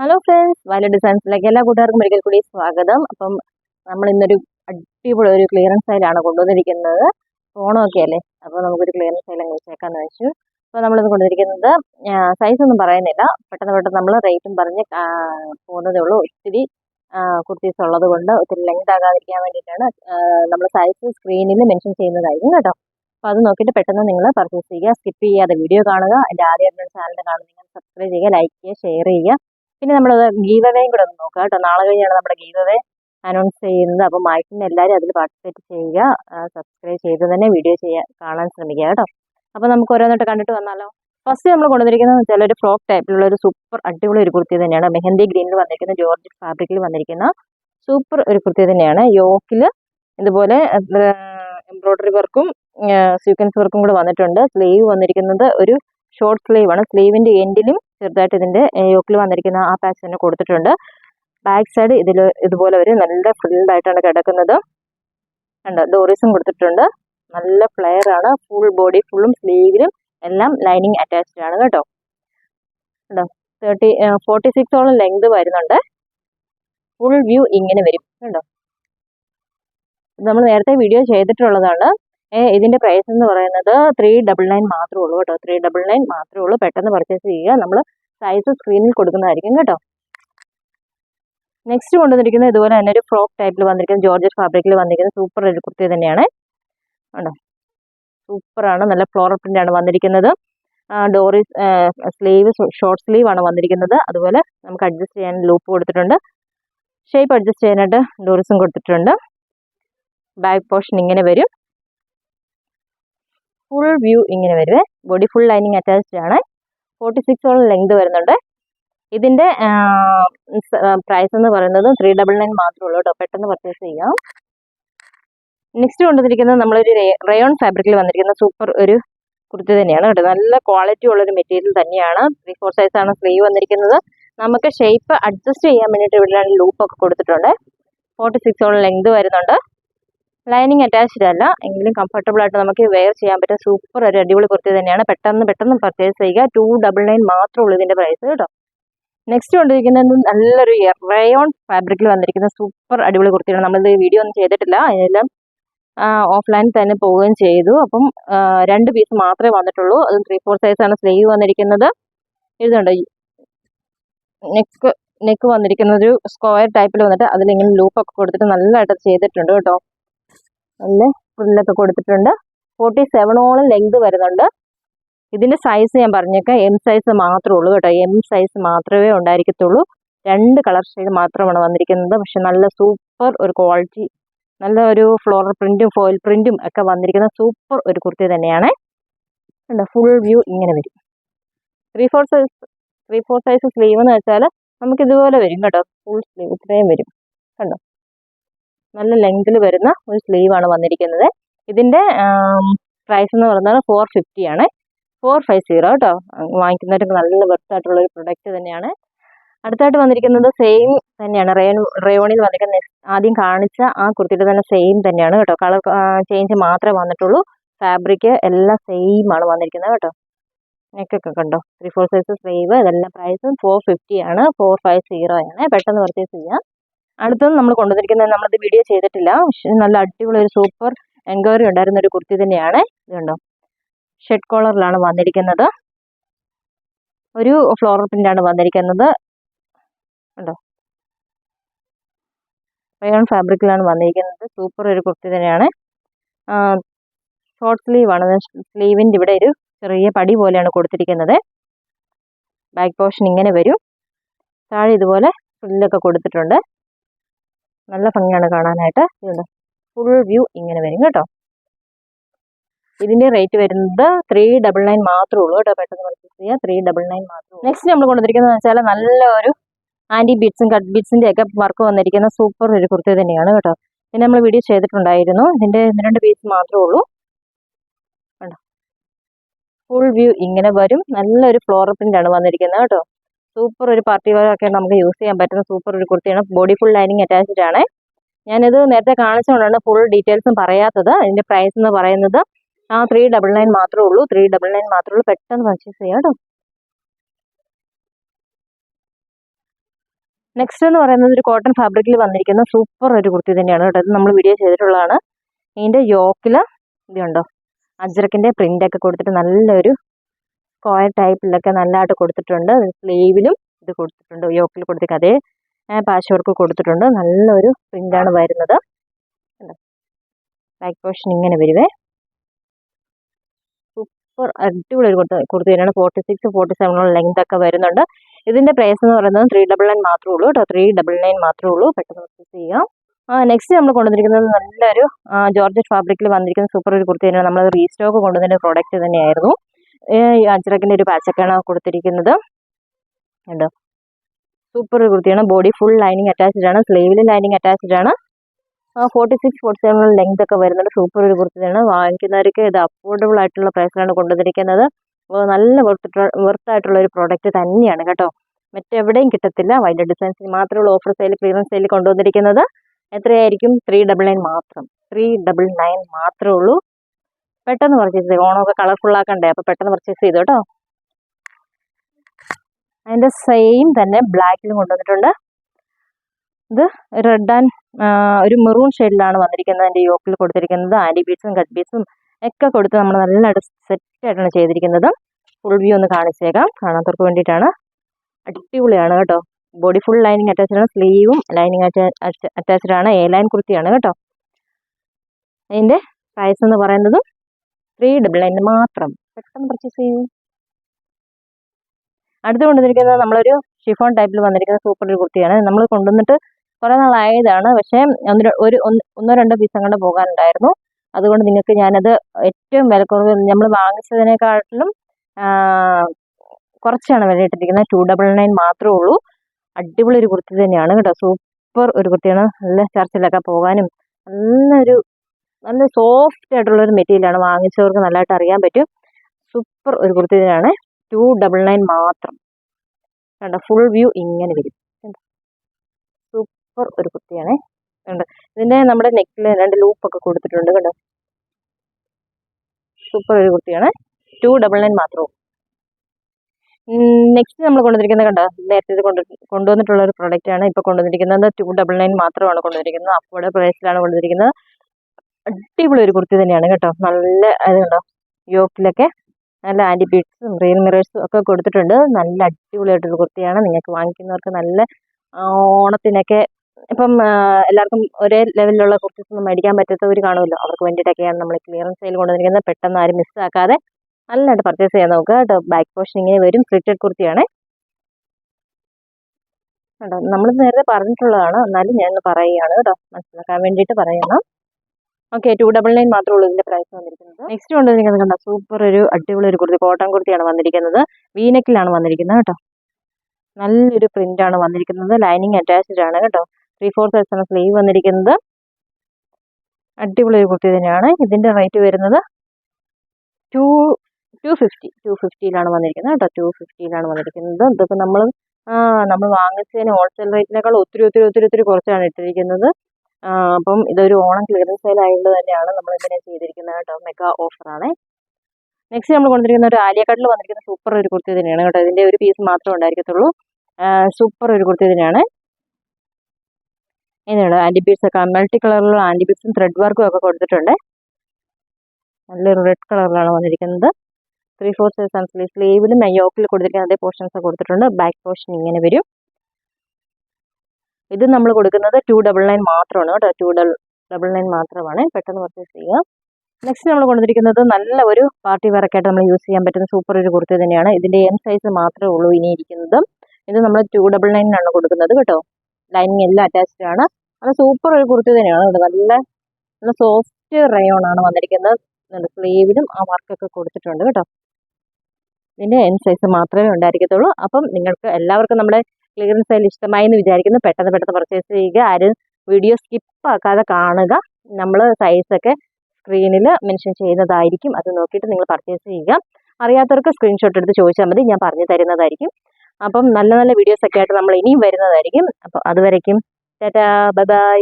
Hello friends violet ഡിസൈൻസിലേക്ക് എല്ലാ കൂട്ടുകാർക്കും ഒരിക്കൽ കൂടി സ്വാഗതം. അപ്പം നമ്മൾ ഇന്നൊരു അടിപൊളി ഒരു ക്ലിയറൻസ് സെയിലാണ് കൊണ്ടുവന്നിരിക്കുന്നത്. ഓണമൊക്കെ അല്ലേ? അപ്പോൾ നമുക്കൊരു ക്ലിയറൻസ് സെയിൽ അങ്ങ് വെച്ചേക്കാന്ന് വെച്ചു. അപ്പോൾ നമ്മളിത് കൊണ്ടുവന്നിരിക്കുന്നത് സൈസ് ഒന്നും പറയുന്നില്ല. പെട്ടെന്ന് പെട്ടെന്ന് നമ്മൾ റേറ്റും പറഞ്ഞ് പോകുന്നതേ ഉള്ളൂ. ഒത്തിരി കുർത്തീസ് ഉള്ളത് കൊണ്ട് ഒത്തിരി ലെങ്ത് ആകാതിരിക്കാൻ വേണ്ടിയിട്ടാണ് നമ്മൾ സൈസ് സ്ക്രീനിൽ മെൻഷൻ ചെയ്യുന്നതായിരുന്നു കേട്ടോ. അപ്പോൾ അത് നോക്കിയിട്ട് പെട്ടെന്ന് നിങ്ങൾ പർച്ചേസ് ചെയ്യുക സ്കിപ്പ് ചെയ്യാതെ വീഡിയോ കാണുക. എന്റെ ആദ്യമായിട്ട് ചാനൽ കാണുന്നെങ്കിൽ സബ്സ്ക്രൈബ് ചെയ്യുക ലൈക്ക് ചെയ്യുക ഷെയർ ചെയ്യുക. പിന്നെ നമ്മൾ ഗീതവേയും കൂടെ ഒന്ന് നോക്കുക കേട്ടോ. നാളെ കഴിഞ്ഞാണ് നമ്മുടെ ഗീതവേ അനൗൺസ് ചെയ്യുന്നത്. അപ്പോൾ മാക്സിമം എല്ലാവരും അതിൽ പാർട്ടിസിപ്പേറ്റ് ചെയ്യുക. സബ്സ്ക്രൈബ് ചെയ്ത് തന്നെ വീഡിയോ ചെയ്യാൻ കാണാൻ ശ്രമിക്കുക കേട്ടോ. അപ്പോൾ നമുക്ക് ഓരോന്നിട്ട് കണ്ടിട്ട് വന്നാലോ? ഫസ്റ്റ് നമ്മൾ കൊണ്ടുവന്നിരിക്കുന്നത് വെച്ചാൽ ഒരു ഫ്രോക്ക് ടൈപ്പിലുള്ള ഒരു സൂപ്പർ അടിപൊളി ഒരു കുർത്തി തന്നെയാണ്. മെഹന്തി ഗ്രീനിൽ വന്നിരിക്കുന്ന ജോർജ് ഫാബ്രിക്കിൽ വന്നിരിക്കുന്ന സൂപ്പർ ഒരു കുർത്തി തന്നെയാണ്. യോക്കിൽ ഇതുപോലെ എംബ്രോയ്ഡറി വർക്കും സീക്വൻസ് വർക്കും കൂടെ വന്നിട്ടുണ്ട്. സ്ലീവ് വന്നിരിക്കുന്നത് ഒരു ഷോർട്ട് സ്ലീവ് ആണ്. സ്ലീവിന്റെ എൻഡിലും ചെറുതായിട്ട് ഇതിന്റെ യോക്കിൽ വന്നിരിക്കുന്ന ആ പാച്ച് തന്നെ കൊടുത്തിട്ടുണ്ട്. ബാക്ക് സൈഡ് ഇതിൽ ഇതുപോലെ ഒരു നല്ല ഫുള്ളായിട്ടാണ് കിടക്കുന്നത്. ഉണ്ട് ഡോറീസും കൊടുത്തിട്ടുണ്ട്. നല്ല ഫ്ലെയർ ആണ്. ഫുൾ ബോഡി ഫുള്ളും സ്ലീവിലും എല്ലാം ലൈനിങ് അറ്റാച്ച്ഡ് ആണ് കേട്ടോ. ഉണ്ടോ തേർട്ടി ഫോർട്ടി സിക്സോളം ലെങ്ത് വരുന്നുണ്ട്. ഫുൾ വ്യൂ ഇങ്ങനെ വരും. കേട്ടോ നമ്മൾ നേരത്തെ വീഡിയോ ചെയ്തിട്ടുള്ളതാണ്. ഏ, ഇതിന്റെ പ്രൈസ് എന്ന് പറയുന്നത് ത്രീ ഡബിൾ നയൻ മാത്രമേ ഉള്ളൂ കേട്ടോ. ത്രീ ഡബിൾ നയൻ മാത്രമേ ഉള്ളൂ. പെട്ടെന്ന് പർച്ചേസ് ചെയ്യുക. നമ്മൾ സൈസ് സ്ക്രീനിൽ കൊടുക്കുന്നതായിരിക്കും കേട്ടോ. നെക്സ്റ്റ് കൊണ്ടുവന്നിരിക്കുന്നത് ഇതുപോലെ തന്നെ ഒരു ഫ്രോക്ക് ടൈപ്പിൽ വന്നിരിക്കുന്ന ജോർജറ്റ് ഫാബ്രിക്കിൽ വന്നിരിക്കുന്ന സൂപ്പർ ഒരു കുർത്തി തന്നെയാണ്. ഉണ്ടോ സൂപ്പറാണ് നല്ല ഫ്ലോറൽ ആണ് വന്നിരിക്കുന്നത്. ഡോറി സ്ലീവ് ഷോർട്ട് സ്ലീവ് ആണ് വന്നിരിക്കുന്നത്. അതുപോലെ നമുക്ക് അഡ്ജസ്റ്റ് ചെയ്യാൻ ലൂപ്പ് കൊടുത്തിട്ടുണ്ട്. ഷേപ്പ് അഡ്ജസ്റ്റ് ചെയ്യാനായിട്ട് ഡോറിസും കൊടുത്തിട്ടുണ്ട്. ബാക്ക് പോർഷൻ ഇങ്ങനെ വരും. ഫുൾ വ്യൂ ഇങ്ങനെ വരുവേ. ബോഡി ഫുൾ ലൈനിങ് അറ്റാച്ച്ഡ് ആണ്. ഫോർട്ടി സിക്സോളം ലെങ്ത് വരുന്നുണ്ട്. ഇതിന്റെ പ്രൈസ് എന്ന് പറയുന്നത് ത്രീ ഡബിൾ നയൻ മാത്രമേ ഉള്ളൂ കേട്ടോ. പെട്ടെന്ന് പർച്ചേസ് ചെയ്യാം. നെക്സ്റ്റ് കൊണ്ടുവന്നിരിക്കുന്നത് നമ്മളൊരു റയോൺ ഫാബ്രിക്കിൽ വന്നിരിക്കുന്ന സൂപ്പർ ഒരു കുർത്തി തന്നെയാണ് കേട്ടോ. നല്ല ക്വാളിറ്റി ഉള്ളൊരു മെറ്റീരിയൽ തന്നെയാണ്. ത്രീ ഫോർ സൈസ് ആണ് സ്ലീവ് വന്നിരിക്കുന്നത്. നമുക്ക് ഷേപ്പ് അഡ്ജസ്റ്റ് ചെയ്യാൻ വേണ്ടിയിട്ട് ഇവിടെ ലൂപ്പ് ഒക്കെ കൊടുത്തിട്ടുണ്ട്. ഫോർട്ടി സിക്സോളം ലെങ്ത് വരുന്നുണ്ട്. ലൈനിങ് അറ്റാച്ച്ഡ് അല്ല. എങ്കിലും കംഫർട്ടബിൾ ആയിട്ട് നമുക്ക് വെയർ ചെയ്യാൻ പറ്റുന്ന സൂപ്പർ ഒരു അടിപൊളി കുർത്തി തന്നെയാണ്. പെട്ടെന്ന് പെട്ടെന്ന് പർച്ചേസ് ചെയ്യുക. ടു ഡബിൾ നയൻ മാത്രമേ ഉള്ളൂ ഇതിന്റെ പ്രൈസ് കേട്ടോ. നെക്സ്റ്റ് കൊണ്ടിരിക്കുന്നത് നല്ലൊരു റയോൺ ഫാബ്രിക്കിൽ വന്നിരിക്കുന്ന സൂപ്പർ അടിപൊളി കുർത്തിയാണ്. നമ്മളിത് വീഡിയോ ഒന്നും ചെയ്തിട്ടില്ല. അതിനെല്ലാം ഓഫ്ലൈൻ തന്നെ പോവുകയും ചെയ്തു. അപ്പം രണ്ട് പീസ് മാത്രമേ വന്നിട്ടുള്ളൂ. അതും ത്രീ ഫോർ സൈസ് ആണ് സ്ലീവ് വന്നിരിക്കുന്നത്. ഇതുണ്ട്. നെക്ക് നെക്ക് വന്നിരിക്കുന്ന ഒരു സ്ക്വയർ ടൈപ്പിൽ വന്നിട്ട് അതിലിങ്ങനെ ലൂപ്പൊക്കെ കൊടുത്തിട്ട് നല്ലതായിട്ട് ചെയ്തിട്ടുണ്ട് കേട്ടോ. നല്ല ഫ്രില്ലൊക്കെ കൊടുത്തിട്ടുണ്ട്. ഫോർട്ടി സെവനോളം ലെങ്ത് വരുന്നുണ്ട്. ഇതിന്റെ സൈസ് ഞാൻ പറഞ്ഞേക്കാം. എം സൈസ് മാത്രമേ ഉള്ളൂ കേട്ടോ. എം സൈസ് മാത്രമേ ഉണ്ടായിരിക്കത്തുള്ളൂ. രണ്ട് കളർ ഷെയ്ഡ് മാത്രമാണ് വന്നിരിക്കുന്നത്. പക്ഷെ നല്ല സൂപ്പർ ഒരു ക്വാളിറ്റി നല്ല ഒരു ഫ്ലോറൽ പ്രിന്റും ഫോയിൽ പ്രിന്റും ഒക്കെ വന്നിരിക്കുന്ന സൂപ്പർ ഒരു കുർത്തി തന്നെയാണ്. കണ്ടോ? ഫുൾ വ്യൂ ഇങ്ങനെ വരും. Three four size three four size sleeve എന്ന് വെച്ചാൽ നമുക്ക് ഇതുപോലെ വരും കേട്ടോ. ഫുൾ സ്ലീവ് ഇത്രയും വരും. കണ്ടോ? നല്ല ലെങ്തിൽ വരുന്ന ഒരു സ്ലീവ് ആണ് വന്നിരിക്കുന്നത്. ഇതിന്റെ പ്രൈസ് എന്ന് പറയുന്നത് ഫോർ ഫിഫ്റ്റി ആണ്. ഫോർ ഫൈവ് സീറോ കേട്ടോ വാങ്ങിക്കുന്നവർക്ക് നല്ല വെർത്തായിട്ടുള്ള ഒരു പ്രൊഡക്റ്റ് തന്നെയാണ്. അടുത്തായിട്ട് വന്നിരിക്കുന്നത് സെയിം തന്നെയാണ്. റേ റേവണിൽ വന്നിരിക്കുന്ന ആദ്യം കാണിച്ച ആ കുർത്തിയുടെ തന്നെ സെയിം തന്നെയാണ് കേട്ടോ. കളർ ചേഞ്ച് മാത്രമേ വന്നിട്ടുള്ളൂ. ഫാബ്രിക് എല്ലാം സെയിം ആണ് വന്നിരിക്കുന്നത് കേട്ടോ. നെക്കൊക്കെ കണ്ടോ? ത്രീ ഫോർ സൈസ് സ്ലീവ് ഇതെല്ലാം പ്രൈസും ഫോർ ഫിഫ്റ്റി ആണ്. ഫോർ ഫൈവ് സീറോ ആണ്. പെട്ടെന്ന് പർച്ചേസ് ചെയ്യാം. അടുത്തത് നമ്മൾ കൊണ്ടുവന്നിരിക്കുന്നത് നമ്മളിത് വീഡിയോ ചെയ്തിട്ടില്ല. നല്ല അടിപൊളി ഒരു സൂപ്പർ എൻക്വയറി ഉണ്ടായിരുന്ന ഒരു കുർത്തി തന്നെയാണ്. ഇതുണ്ടോ ഷെഡ് കോളറിലാണ് വന്നിരിക്കുന്നത്. ഒരു ഫ്ലോറൽ പ്രിന്റ് ആണ് വന്നിരിക്കുന്നത്. ഉണ്ടോ റയോൺ ഫാബ്രിക്കിലാണ് വന്നിരിക്കുന്നത്. സൂപ്പർ ഒരു കുർത്തി തന്നെയാണ്. ഷോർട്ട് സ്ലീവ് ആണ്. സ്ലീവിന്റെ ഇവിടെ ഒരു ചെറിയ പടി പോലെയാണ് കൊടുത്തിരിക്കുന്നത്. ബാക്ക് പോർഷൻ ഇങ്ങനെ വരും. താഴെ ഇതുപോലെ ഫ്രില്ലൊക്കെ കൊടുത്തിട്ടുണ്ട്. നല്ല ഭംഗിയാണ് കാണാനായിട്ട്. ഇതുണ്ട്. ഫുൾ വ്യൂ ഇങ്ങനെ വരും കേട്ടോ. ഇതിന്റെ റേറ്റ് വരുന്നത് ത്രീ ഡബിൾ നയൻ മാത്രമേ ഉള്ളൂ കേട്ടോ. പെട്ടെന്ന് പർച്ചേസ് ചെയ്യുക ത്രീ ഡബിൾ നയൻ മാത്രമേ നെക്സ്റ്റ് നമ്മൾ കൊണ്ടുവന്നിരിക്കുന്നത് വെച്ചാൽ നല്ല ഒരു ആന്റി ബീഡ്സും കട്ട് ബീഡ്സിന്റെ ഒക്കെ വർക്ക് വന്നിരിക്കുന്ന സൂപ്പർ ഒരു കുർത്തി തന്നെയാണ് കേട്ടോ. പിന്നെ നമ്മൾ വീഡിയോ ചെയ്തിട്ടുണ്ടായിരുന്നു. ഇതിന്റെ രണ്ട് പീസ് മാത്രമേ ഉള്ളൂ. കണ്ടോ? ഫുൾ വ്യൂ ഇങ്ങനെ വരും. നല്ലൊരു ഫ്ലോർ പ്രിന്റ് ആണ് വന്നിരിക്കുന്നത് കേട്ടോ. സൂപ്പർ ഒരു പാർട്ടി വെയറൊക്കെ നമുക്ക് യൂസ് ചെയ്യാൻ പറ്റുന്ന സൂപ്പർ ഒരു കുർത്തിയാണ്. ബോഡി ഫുൾ ലൈനിങ് അറ്റാച്ച്ഡ് ആണ്. ഞാനിത് നേരത്തെ കാണിച്ചുകൊണ്ടാണ് ഫുൾ ഡീറ്റെയിൽസും പറയാത്തത്. അതിന്റെ പ്രൈസ് എന്ന് പറയുന്നത് ആ ത്രീ ഡബിൾ നയൻ മാത്രമേ ഉള്ളൂ. ത്രീ ഡബിൾ നയൻ മാത്രമേ ഉള്ളൂ. പെട്ടെന്ന് പർച്ചേസ് ചെയ്യാം നെക്സ്റ്റ് എന്ന് പറയുന്നത് ഒരു കോട്ടൺ ഫാബ്രിക്കിൽ വന്നിരിക്കുന്ന സൂപ്പർ ഒരു കുർത്തി തന്നെയാണ് കേട്ടോ. ഇത് നമ്മൾ വീഡിയോ ചെയ്തിട്ടുള്ളതാണ്. ഇതിന്റെ യോക്കിൽ ഇതുണ്ടോ അജ്രക്കിന്റെ പ്രിന്റൊക്കെ കൊടുത്തിട്ട് നല്ലൊരു സ്ക്വയർ ടൈപ്പിലൊക്കെ നല്ലതായിട്ട് കൊടുത്തിട്ടുണ്ട്. സ്ലീവിലും ഇത് കൊടുത്തിട്ടുണ്ട്. യോക്കിൽ കൊടുത്തിട്ട് അതേ പാശ് വർക്ക് കൊടുത്തിട്ടുണ്ട്. നല്ലൊരു പ്രിന്റാണ് വരുന്നത്. ബാക്ക് പോർഷൻ ഇങ്ങനെ വരുവേ. സൂപ്പർ അടിപൊളി കൊടുത്ത് കൊടുത്തു തരുന്നത് ഫോർട്ടി സിക്സ് ഫോർട്ടി സെവനുള്ള ലെങ്ത് ഒക്കെ വരുന്നുണ്ട്. ഇതിന്റെ പ്രൈസ് എന്ന് പറയുന്നത് ത്രീ ഡബിൾ നയൻ മാത്രമേ ഉള്ളൂ കേട്ടോ. ത്രീ ഡബിൾ നയൻ മാത്രമേ ഉള്ളൂ. പെട്ടെന്ന് പർച്ചേസ് ചെയ്യാം. നെക്സ്റ്റ് നമ്മൾ കൊണ്ടുവന്നിരിക്കുന്നത് നല്ലൊരു ജോർജറ്റ് ഫാബ്രിക്കിൽ വന്നിരിക്കുന്ന സൂപ്പർ ഒരു കുർത്തി തന്നെയാണ്. നമ്മൾ റീസ്റ്റോക്ക് കൊണ്ടുവന്ന പ്രോഡക്റ്റ് തന്നെയായിരുന്നു. ഈ അജ്രക്കിന്റെ ഒരു പാച്ചൊക്കെയാണ് കൊടുത്തിരിക്കുന്നത്. കണ്ടോ? സൂപ്പർ കുർത്തിയാണ് ബോഡി ഫുൾ ലൈനിങ് അറ്റാച്ച്ഡ് ആണ്. സ്ലീവിൽ ലൈനിങ് അറ്റാച്ച്ഡ് ആണ്. Forty six forty seven length ഒക്കെ വരുന്നുണ്ട്. സൂപ്പർ ഒരു കുർത്തിയാണ് വാങ്ങിക്കുന്നവർക്ക് ഇത് അഫോർഡബിൾ ആയിട്ടുള്ള പ്രൈസിലാണ് കൊണ്ടുവന്നിരിക്കുന്നത്. നല്ല വർത്ത് വർത്ത് ആയിട്ടുള്ള ഒരു പ്രോഡക്റ്റ് തന്നെയാണ് കേട്ടോ. മറ്റെവിടെയും കിട്ടത്തില്ല. വൈൻഡ് ഡിസൈൻസിൽ മാത്രമുള്ള ഓഫർ സെയിൽ പ്രീമിയം സെയിൽ കൊണ്ടുവന്നിരിക്കുന്നത്. എത്രയായിരിക്കും? ത്രീ ഡബിൾ നയൻ മാത്രം. ത്രീ ഡബിൾ നയൻ മാത്രമേ ഉള്ളൂ. പെട്ടെന്ന് പർച്ചേസ് ചെയ്തു. ഓണമൊക്കെ കളർഫുൾ ആക്കണ്ടേ? അപ്പോൾ പെട്ടെന്ന് പർച്ചേസ് ചെയ്തു കേട്ടോ. അതിന്റെ സെയിം തന്നെ ബ്ലാക്കിലും കൊണ്ടുവന്നിട്ടുണ്ട്. ഇത് റെഡ് ആൻഡ് ഒരു മെറൂൺ ഷെയ്ഡിലാണ് വന്നിരിക്കുന്നത്. അതിന്റെ യോക്കിൽ കൊടുത്തിരിക്കുന്നത്. ആന്റി ബീഡ്സും കട്ട് ബീഡ്സും ഒക്കെ കൊടുത്ത് നമ്മൾ നല്ലതായിട്ട് സെറ്റായിട്ടാണ് ചെയ്തിരിക്കുന്നത്. ഫുൾ വ്യൂ ഒന്ന് കാണിച്ചേക്കാം. കാണാത്തവർക്ക് വേണ്ടിയിട്ടാണ്. അടിപൊളിയാണ് കേട്ടോ. ബോഡി ഫുൾ ലൈനിങ് അറ്റാച്ച്ഡ് ആണ്. സ്ലീവും ലൈനിങ് അറ്റാച്ച്ഡ് ആണ്. എ ലൈൻ കുർത്തിയാണ് കേട്ടോ. അതിന്റെ പ്രൈസ് എന്ന് പറയുന്നതും ത്രീ ഡബിൾ നയൻ മാത്രം. പെട്ടെന്ന് പർച്ചേസ് ചെയ്യൂ. അടുത്ത് കൊണ്ടുവന്നിരിക്കുന്നത് നമ്മളൊരു ഷിഫോൺ ടൈപ്പിൽ വന്നിരിക്കുന്ന സൂപ്പർ ഒരു കുർത്തിയാണ്. നമ്മൾ കൊണ്ടുവന്നിട്ട് കുറേ നാളായതാണ്. പക്ഷേ ഒന്ന് ഒരു ഒന്നോ രണ്ടോ പീസ് അങ്ങോട്ട് പോകാനുണ്ടായിരുന്നു. അതുകൊണ്ട് നിങ്ങൾക്ക് ഞാനത് ഏറ്റവും വിലക്കുറവ് നമ്മൾ വാങ്ങിച്ചതിനെക്കാട്ടിലും കുറച്ചാണ് വില ഇട്ടിരിക്കുന്നത്. ടു ഡബിൾ നയൻ മാത്രമേ ഉള്ളൂ. അടിപൊളി ഒരു കുർത്തി തന്നെയാണ് കേട്ടോ. സൂപ്പർ ഒരു കുർത്തിയാണ്. നല്ല ചർച്ചിലൊക്കെ പോകാനും നല്ലൊരു നല്ല സോഫ്റ്റ് ആയിട്ടുള്ള ഒരു മെറ്റീരിയലാണ് വാങ്ങിച്ചവർക്ക് നല്ലതായിട്ട് അറിയാൻ പറ്റും. സൂപ്പർ ഒരു കുർത്തി തന്നെയാണ്. ടു ഡബിൾ നയൻ മാത്രം. കണ്ട? ഫുൾ വ്യൂ ഇങ്ങനെ വരും. സൂപ്പർ ഒരു കുർത്തിയാണ്. കണ്ടോ? ഇതിന്റെ നമ്മുടെ നെക്കിൽ രണ്ട് ലൂപ്പൊക്കെ കൊടുത്തിട്ടുണ്ട്. കണ്ടോ? സൂപ്പർ ഒരു കുർത്തിയാണ്. ടു ഡബിൾ നയൻ മാത്രവും നെക്സ്റ്റ് നമ്മൾ കൊണ്ടുവന്നിരിക്കുന്നത് കണ്ട? നേരത്തെ ഇത് കൊണ്ട് കൊണ്ടുവന്നിട്ടുള്ള ഒരു പ്രൊഡക്റ്റ് ആണ്. ഇപ്പോൾ കൊണ്ടുവന്നിരിക്കുന്നത് ടു ഡബിൾ നയൻ മാത്രമാണ് കൊണ്ടുവന്നിരിക്കുന്നത്. അഫോർഡ് പ്രൈസിലാണ് കൊണ്ടുവന്നിരിക്കുന്നത്. അടിപൊളി ഒരു കുർത്തി തന്നെയാണ് കേട്ടോ. നല്ല അതുണ്ടോ യോക്കിലൊക്കെ നല്ല ആന്റി ബീഡ്സും റിയൽ മിറേഴ്സും ഒക്കെ കൊടുത്തിട്ടുണ്ട്. നല്ല അടിപൊളിയായിട്ടൊരു കുർത്തിയാണ്. നിങ്ങൾക്ക് വാങ്ങിക്കുന്നവർക്ക് നല്ല ഓണത്തിനൊക്കെ ഇപ്പം എല്ലാവർക്കും ഒരേ ലെവലിലുള്ള കുർത്തീസ് ഒന്നും മേടിക്കാൻ പറ്റാത്തവർ കാണുമല്ലോ. അവർക്ക് വേണ്ടിയിട്ടൊക്കെയാണ് നമ്മൾ ക്ലിയറൻസ് സെയിൽ കൊണ്ടുവന്നിരിക്കുന്നത്. പെട്ടെന്ന് ആരും മിസ്സാക്കാതെ നല്ലതായിട്ട് പർച്ചേസ് ചെയ്യാൻ നോക്കുക കേട്ടോ. ബാക്ക് പോർഷൻ ഇങ്ങനെ വരും. സ്ലിറ്റഡ് കുർത്തിയാണ്. കേട്ടോ നമ്മൾ നേരത്തെ പറഞ്ഞിട്ടുള്ളതാണ്. എന്നാലും ഞാൻ പറയുകയാണ് കേട്ടോ. മനസ്സിലാക്കാൻ വേണ്ടിയിട്ട് പറയുന്നു. ഓക്കെ ടു ഡബിൾ നയൻ മാത്രമേ ഉള്ളൂ ഇതിന്റെ പ്രൈസ് വന്നിരിക്കുന്നത്. നെക്സ്റ്റ് കൊണ്ടുവന്നിരിക്കുന്നത് കണ്ട? സൂപ്പർ ഒരു അടിപൊളി ഒരു കുർത്തി. കോട്ടൺ കുർത്തിയാണ് വന്നിരിക്കുന്നത്. വീനക്കിലാണ് വന്നിരിക്കുന്നത് കേട്ടോ. നല്ലൊരു പ്രിന്റ് ആണ് വന്നിരിക്കുന്നത്. ലൈനിങ് അറ്റാച്ച്ഡ് ആണ് കേട്ടോ. ത്രീ ഫോർ സൈസ് ആണ് സ്ലീവ് വന്നിരിക്കുന്നത്. അടിപൊളി ഒരു കുർത്തി തന്നെയാണ്. ഇതിന്റെ റേറ്റ് വരുന്നത് ടു ടു ഫിഫ്റ്റി ടു ഫിഫ്റ്റിയിലാണ് വന്നിരിക്കുന്നത് കേട്ടോ. ടു ഫിഫ്റ്റിയിലാണ് വന്നിരിക്കുന്നത്. ഇതൊക്കെ നമ്മൾ നമ്മൾ വാങ്ങിച്ചതിന് ഹോൾസെയിൽ റേറ്റിനേക്കാൾ ഒത്തിരി ഒത്തിരി ഒത്തിരി ഒത്തിരി കുറച്ചാണ് ഇട്ടിരിക്കുന്നത്. അപ്പം ഇതൊരു ഓണം ക്ലിയറൻസ് സെയിൽ ആയതുകൊണ്ട് തന്നെയാണ് നമ്മൾ ഇതിനെ ചെയ്തിരിക്കുന്നത് കേട്ടോ. മെഗാ ഓഫറാണ് നെക്സ്റ്റ് നമ്മൾ കൊണ്ടിരിക്കുന്ന ഒരു ആലിയക്കാട്ടിൽ വന്നിരിക്കുന്ന സൂപ്പർ ഒരു കുർത്തി തന്നെയാണ് കേട്ടോ. ഇതിന്റെ ഒരു പീസ് മാത്രമേ ഉണ്ടായിരിക്കത്തുള്ളൂ. സൂപ്പർ ഒരു കുർത്തി തന്നെയാണ്. ഇതാണ് ആന്റി ബീഡ്സ് ഒക്കെ. മൾട്ടി കളറിലുള്ള ആന്റി ബീഡ്സും ത്രെഡ് വർക്കും ഒക്കെ കൊടുത്തിട്ടുണ്ട്. നല്ലൊരു റെഡ് കളറിലാണ് വന്നിരിക്കുന്നത്. ത്രീ ഫോർ സൈസ് ആണ് സ്ലീവ് സ്ലീവിലും യോക്കിൽ കൊടുത്തിരിക്കുന്ന അതേ പോർഷൻസ് കൊടുത്തിട്ടുണ്ട്. ബാക്ക് പോർഷൻ ഇങ്ങനെ വരും. ഇത് നമ്മൾ കൊടുക്കുന്നത് ടു ഡബിൾ നയൻ മാത്രമാണ് കേട്ടോ. ടു ഡബിൾ നയൻ മാത്രമാണ്. പെട്ടെന്ന് പർച്ചേസ് ചെയ്യുക നെക്സ്റ്റ് നമ്മൾ കൊണ്ടുവന്നിരിക്കുന്നത് നല്ല ഒരു പാർട്ടി വെയറൊക്കെയായിട്ട് നമ്മൾ യൂസ് ചെയ്യാൻ പറ്റുന്ന സൂപ്പർ ഒരു കുർത്തി തന്നെയാണ്. ഇതിന്റെ എം സൈസ് മാത്രമേ ഉള്ളൂ ഇനി ഇരിക്കുന്നത്. ഇത് നമ്മൾ ടു ഡബിൾ നയനിലാണ് കൊടുക്കുന്നത് കേട്ടോ. ലൈനിങ് എല്ലാം അറ്റാച്ച്ഡ് ആണ്. അത് സൂപ്പർ ഒരു കുർത്തി തന്നെയാണ് നല്ല നല്ല സോഫ്റ്റ് റയോൺ ആണ് വന്നിരിക്കുന്നത്. സ്ലീവിലും ആ വർക്കൊക്കെ കൊടുത്തിട്ടുണ്ട് കേട്ടോ. ഇതിന്റെ എൻ സൈസ് മാത്രമേ ഉണ്ടായിരിക്കത്തുള്ളൂ. അപ്പം നിങ്ങൾക്ക് എല്ലാവർക്കും നമ്മുടെ ക്ലിയറൻസ് അതിൽ ഇഷ്ടമായി എന്ന് വിചാരിക്കുന്നു. പെട്ടെന്ന് പെട്ടെന്ന് പർച്ചേസ് ചെയ്യുക. ആരും വീഡിയോ സ്കിപ്പ് ആക്കാതെ കാണുക. നമ്മൾ സൈസൊക്കെ സ്ക്രീനിൽ മെൻഷൻ ചെയ്യുന്നതായിരിക്കും. അത് നോക്കിയിട്ട് നിങ്ങൾ പർച്ചേസ് ചെയ്യുക. അറിയാത്തവർക്ക് സ്ക്രീൻഷോട്ട് എടുത്ത് ചോദിച്ചാൽ മതി. ഞാൻ പറഞ്ഞു തരുന്നതായിരിക്കും. അപ്പം നല്ല നല്ല വീഡിയോസൊക്കെ ആയിട്ട് നമ്മൾ ഇനിയും വരുന്നതായിരിക്കും. അപ്പോൾ അതുവരയ്ക്കും ടാറ്റാ. Bye bye.